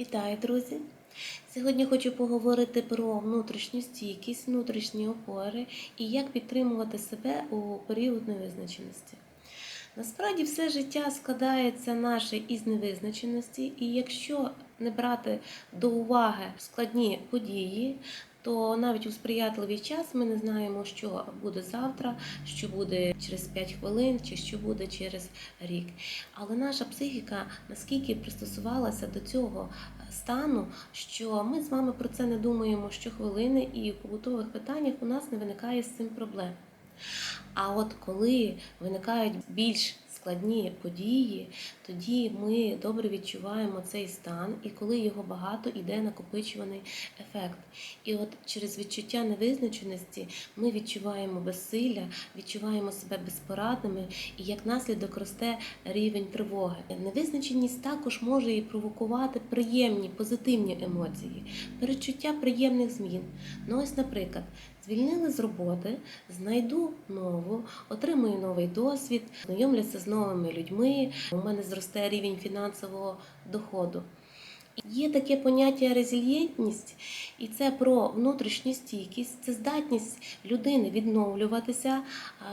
Вітаю, друзі! Сьогодні хочу поговорити про внутрішню стійкість, внутрішні опори і як підтримувати себе у період невизначеності. Насправді все життя складається наше із невизначеності, і якщо не брати до уваги складні події, то навіть у сприятливий час ми не знаємо, що буде завтра, що буде через 5 хвилин, чи що буде через рік. Але наша психіка наскільки пристосувалася до цього стану, що ми з вами про це не думаємо щохвилини, і в побутових питаннях у нас не виникає з цим проблем. А от коли виникають більш складні події, тоді ми добре відчуваємо цей стан, і коли його багато, іде накопичуваний ефект. І от через відчуття невизначеності ми відчуваємо безсилля, відчуваємо себе безпорадними, і як наслідок росте рівень тривоги. Невизначеність також може і провокувати приємні, позитивні емоції, перечуття приємних змін. Ну ось, наприклад, звільнили з роботи, знайду нову, отримую новий досвід, знайомлюся з новими людьми. У мене зросте рівень фінансового доходу. Є таке поняття резильєнтність, і це про внутрішню стійкість, це здатність людини відновлюватися,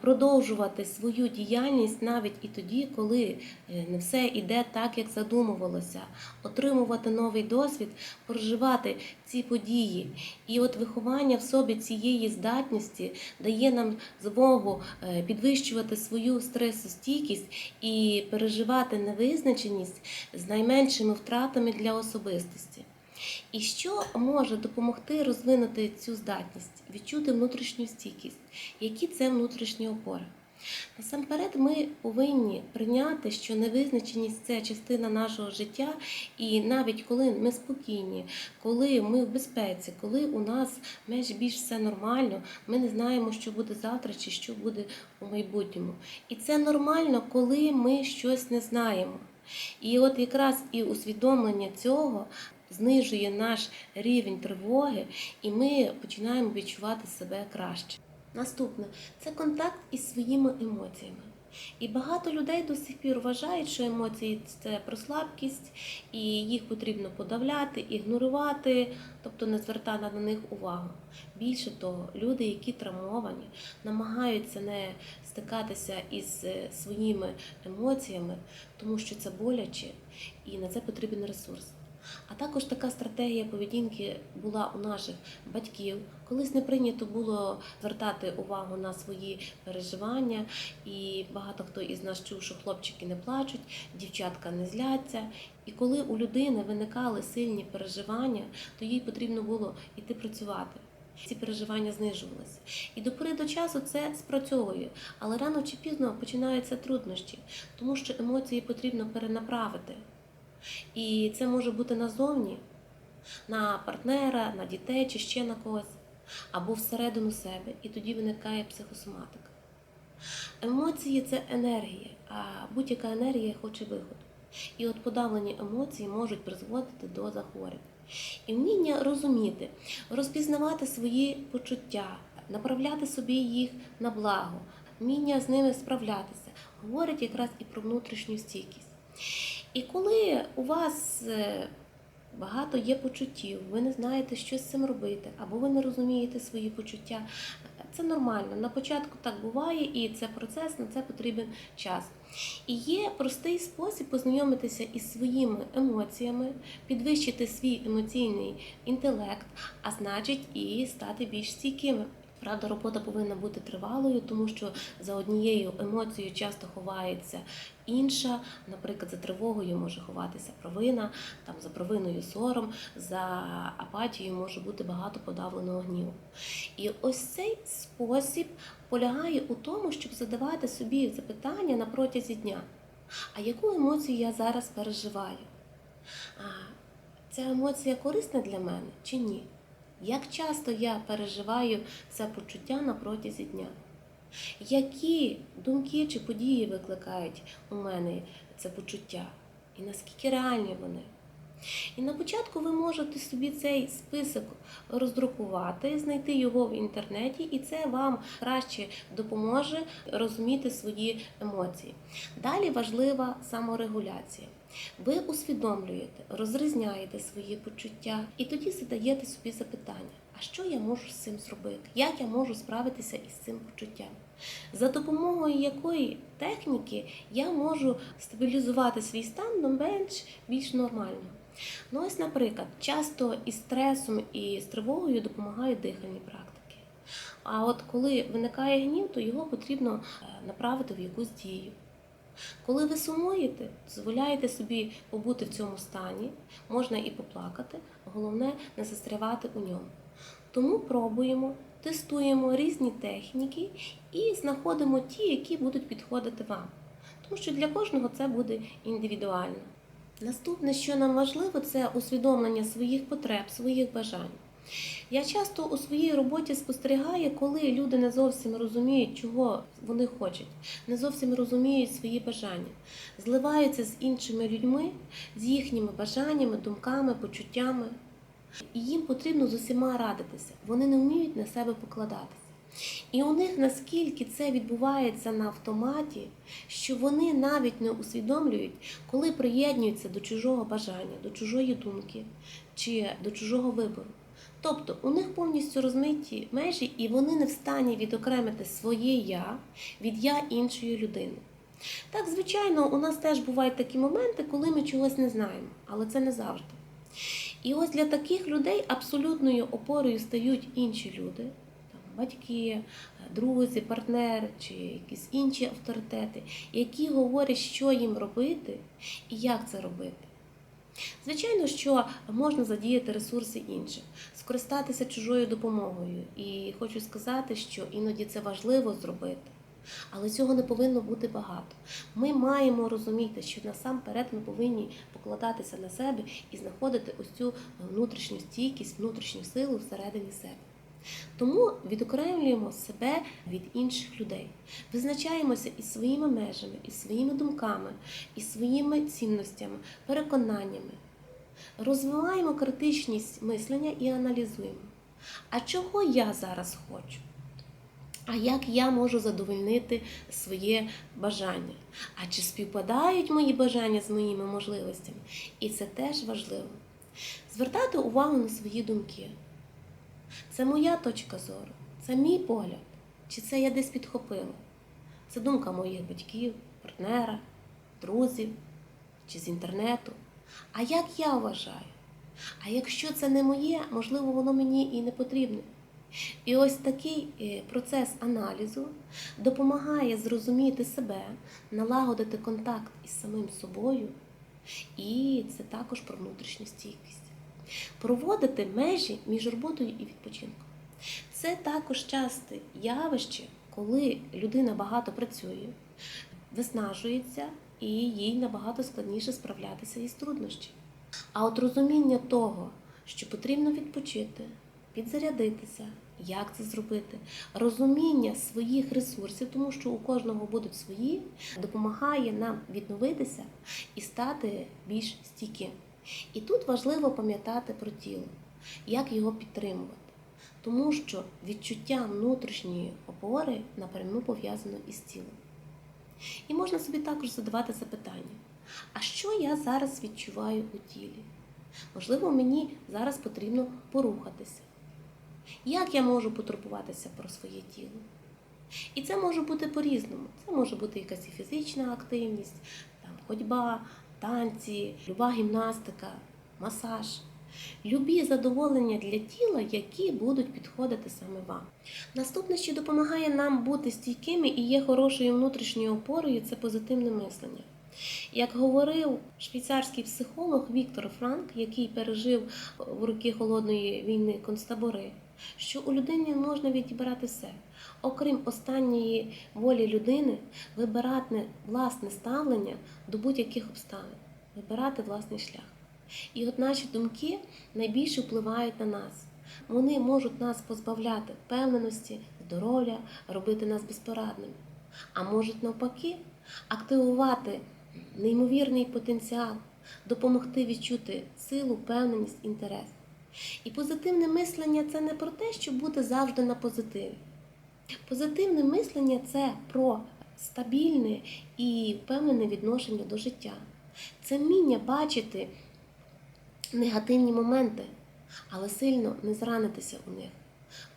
продовжувати свою діяльність навіть і тоді, коли е, не все йде так, як задумувалося, отримувати новий досвід, проживати ці події. І от виховання в собі цієї здатності дає нам змогу е, підвищувати свою стресостійкість і переживати невизначеність з найменшими втратами для особистості. І що може допомогти розвинути цю здатність, відчути внутрішню стійкість? Які це внутрішні опори? Насамперед, ми повинні прийняти, що невизначеність це частина нашого життя, і навіть коли ми спокійні, коли ми в безпеці, коли у нас менш більш все нормально, ми не знаємо, що буде завтра чи що буде у майбутньому. І це нормально, коли ми щось не знаємо. І от якраз і усвідомлення цього знижує наш рівень тривоги, і ми починаємо відчувати себе краще. Наступне це контакт із своїми емоціями. І багато людей до сих пір вважають, що емоції це про слабкість, і їх потрібно подавляти, ігнорувати, тобто не звертати на них увагу. Більше того, люди, які травмовані, намагаються не стикатися із е, своїми емоціями, тому що це боляче і на це потрібен ресурс. А також така стратегія поведінки була у наших батьків. Колись не прийнято було звертати увагу на свої переживання, і багато хто із нас чув, що хлопчики не плачуть, дівчатка не зляться. І коли у людини виникали сильні переживання, то їй потрібно було йти працювати. Ці переживання знижувалися. І до пори до часу це спрацьовує, але рано чи пізно починаються труднощі, тому що емоції потрібно перенаправити. І це може бути назовні, на партнера, на дітей чи ще на когось, або всередину себе, і тоді виникає психосоматика. Емоції це енергія, а будь-яка енергія хоче виходу. І от подавлені емоції можуть призводити до захворювань. І вміння розуміти, розпізнавати свої почуття, направляти собі їх на благо, вміння з ними справлятися, говорить якраз і про внутрішню стійкість. І коли у вас е, багато є почуттів, ви не знаєте, що з цим робити, або ви не розумієте свої почуття, це нормально. На початку так буває, і це процес, на це потрібен час. І є простий спосіб познайомитися із своїми емоціями, підвищити свій емоційний інтелект, а значить і стати більш стійкими. Правда, робота повинна бути тривалою, тому що за однією емоцією часто ховається інша. Наприклад, за тривогою може ховатися провина, там за провиною сором, за апатією може бути багато подавленого гніву. І ось цей спосіб полягає у тому, щоб задавати собі запитання на протязі дня. А яку емоцію я зараз переживаю? Ця емоція корисна для мене чи ні? Як часто я переживаю це почуття на протязі дня? Які думки чи події викликають у мене це почуття? І наскільки реальні вони? І на початку ви можете собі цей список роздрукувати, знайти його в інтернеті, і це вам краще допоможе розуміти свої емоції. Далі важлива саморегуляція. Ви усвідомлюєте, розрізняєте свої почуття і тоді задаєте собі запитання: а що я можу з цим зробити? Як я можу справитися із цим почуттям? За допомогою якої техніки я можу стабілізувати свій стан до менш більш нормально. Ну, ось, наприклад, часто із стресом і з тривогою допомагають дихальні практики. А от коли виникає гнів, то його потрібно е, направити в якусь дію. Коли ви сумуєте, дозволяєте собі побути в цьому стані, можна і поплакати, головне не застрявати у ньому. Тому пробуємо, тестуємо різні техніки і знаходимо ті, які будуть підходити вам. Тому що для кожного це буде індивідуально. Наступне, що нам важливо, це усвідомлення своїх потреб, своїх бажань. Я часто у своїй роботі спостерігаю, коли люди не зовсім розуміють, чого вони хочуть, не зовсім розуміють свої бажання, зливаються з іншими людьми, з їхніми бажаннями, думками, почуттями. І їм потрібно з усіма радитися. Вони не вміють на себе покладатися. І у них наскільки це відбувається на автоматі, що вони навіть не усвідомлюють, коли приєднуються до чужого бажання, до чужої думки чи до чужого вибору. Тобто у них повністю розмиті межі, і вони не в стані відокремити своє я від я іншої людини. Так, звичайно, у нас теж бувають такі моменти, коли ми чогось не знаємо, але це не завжди. І ось для таких людей абсолютною опорою стають інші люди, батьки, друзі, партнери чи якісь інші авторитети, які говорять, що їм робити і як це робити. Звичайно, що можна задіяти ресурси інших, скористатися чужою допомогою. І хочу сказати, що іноді це важливо зробити. Але цього не повинно бути багато. Ми маємо розуміти, що насамперед ми повинні покладатися на себе і знаходити ось цю внутрішню стійкість, внутрішню силу всередині себе. Тому відокремлюємо себе від інших людей, визначаємося із своїми межами, із своїми думками, із своїми цінностями, переконаннями. Розвиваємо критичність мислення і аналізуємо. А чого я зараз хочу? А як я можу задовольнити своє бажання? А чи співпадають мої бажання з моїми можливостями? І це теж важливо. Звертати увагу на свої думки. Це моя точка зору, це мій погляд. Чи це я десь підхопила? Це думка моїх батьків, партнера, друзів чи з інтернету. А як я вважаю? А якщо це не моє, можливо, воно мені і не потрібне. І ось такий е, процес аналізу допомагає зрозуміти себе, налагодити контакт із самим собою, і це також про внутрішню стійкість. Проводити межі між роботою і відпочинком. Це також часте явище, коли людина багато працює, виснажується і їй набагато складніше справлятися із труднощами. А от розуміння того, що потрібно відпочити, підзарядитися, як це зробити, розуміння своїх ресурсів, тому що у кожного будуть свої, допомагає нам відновитися і стати більш стійким. І тут важливо пам'ятати про тіло, як його підтримувати, тому що відчуття внутрішньої опори напряму пов'язано із тілом. І можна собі також задавати запитання: а що я зараз відчуваю у тілі? Можливо, мені зараз потрібно порухатися. Як я можу потурбуватися про своє тіло? І це може бути по-різному. Це може бути якась фізична активність, там, ходьба, танці, люба гімнастика, масаж. Любі задоволення для тіла, які будуть підходити саме вам. Наступне, що допомагає нам бути стійкими і є хорошою внутрішньою опорою, це позитивне мислення. Як говорив швейцарський психолог Віктор Франк, який пережив в роки холодної війни концтабори, що у людини можна відібрати все, окрім останньої волі людини, вибирати власне ставлення до будь-яких обставин, вибирати власний шлях. І от наші думки найбільше впливають на нас. Вони можуть нас позбавляти впевненості, здоров'я, робити нас безпорадними, а можуть навпаки активувати неймовірний потенціал, допомогти відчути силу, впевненість, інтерес. І позитивне мислення це не про те, щоб бути завжди на позитиві. Позитивне мислення це про стабільне і впевнене відношення до життя. Це вміння бачити негативні моменти, але сильно не зранитися у них.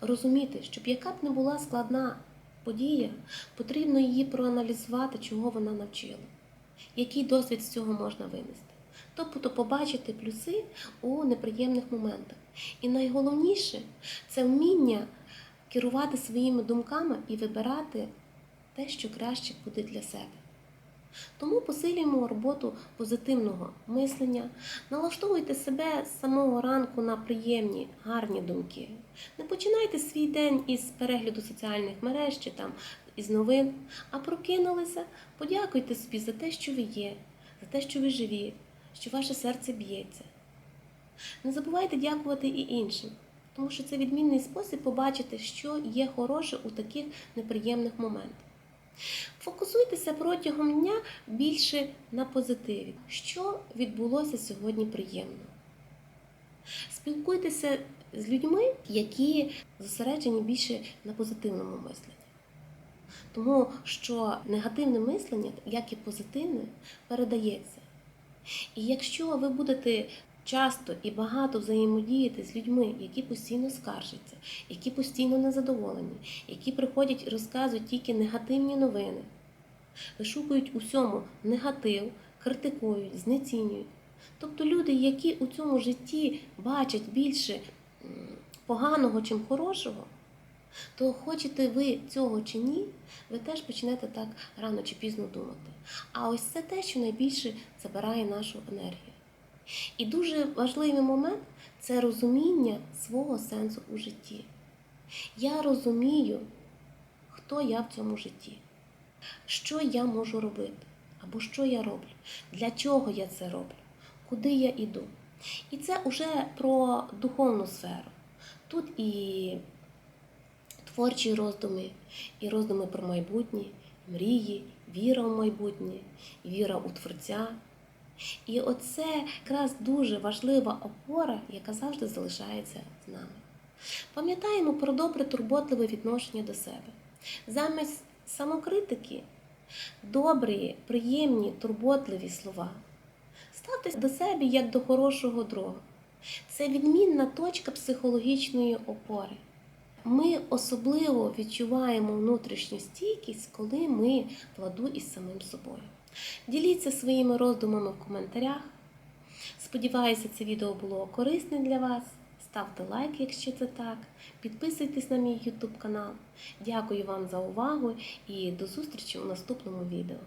Розуміти, щоб яка б не була складна подія, потрібно її проаналізувати, чого вона навчила, який досвід з цього можна винести. Тобто побачити плюси у неприємних моментах. І найголовніше це вміння керувати своїми думками і вибирати те, що краще буде для себе. Тому посилюємо роботу позитивного мислення, налаштовуйте себе з самого ранку на приємні, гарні думки. Не починайте свій день із перегляду соціальних мереж чи там із новин, а прокинулися, подякуйте собі за те, що ви є, за те, що ви живі, що ваше серце б'ється. Не забувайте дякувати і іншим, тому що це відмінний спосіб побачити, що є хороше у таких неприємних моментах. Фокусуйтеся протягом дня більше на позитиві. Що відбулося сьогодні приємно? Спілкуйтеся з людьми, які зосереджені більше на позитивному мисленні. Тому що негативне мислення, як і позитивне, передається. І якщо ви будете часто і багато взаємодіяти з людьми, які постійно скаржаться, які постійно незадоволені, які приходять і розказують тільки негативні новини, вишукують усьому негатив, критикують, знецінюють. Тобто люди, які у цьому житті бачать більше поганого, чим хорошого, то хочете ви цього чи ні, ви теж почнете так рано чи пізно думати. А ось це те, що найбільше забирає нашу енергію. І дуже важливий момент це розуміння свого сенсу у житті. Я розумію, хто я в цьому житті, що я можу робити, або що я роблю, для чого я це роблю, куди я йду. І це вже про духовну сферу. Тут і творчі роздуми, і роздуми про майбутнє, мрії, віра в майбутнє, віра у Творця. І оце якраз дуже важлива опора, яка завжди залишається з нами. Пам'ятаємо про добре турботливе відношення до себе. Замість самокритики добрі, приємні, турботливі слова. Ставтесь до себе як до хорошого друга. Це відмінна точка психологічної опори. Ми особливо відчуваємо внутрішню стійкість, коли ми в ладу із самим собою. Діліться своїми роздумами в коментарях. Сподіваюся, це відео було корисне для вас. Ставте лайк, якщо це так. Підписуйтесь на мій YouTube канал. Дякую вам за увагу і до зустрічі у наступному відео.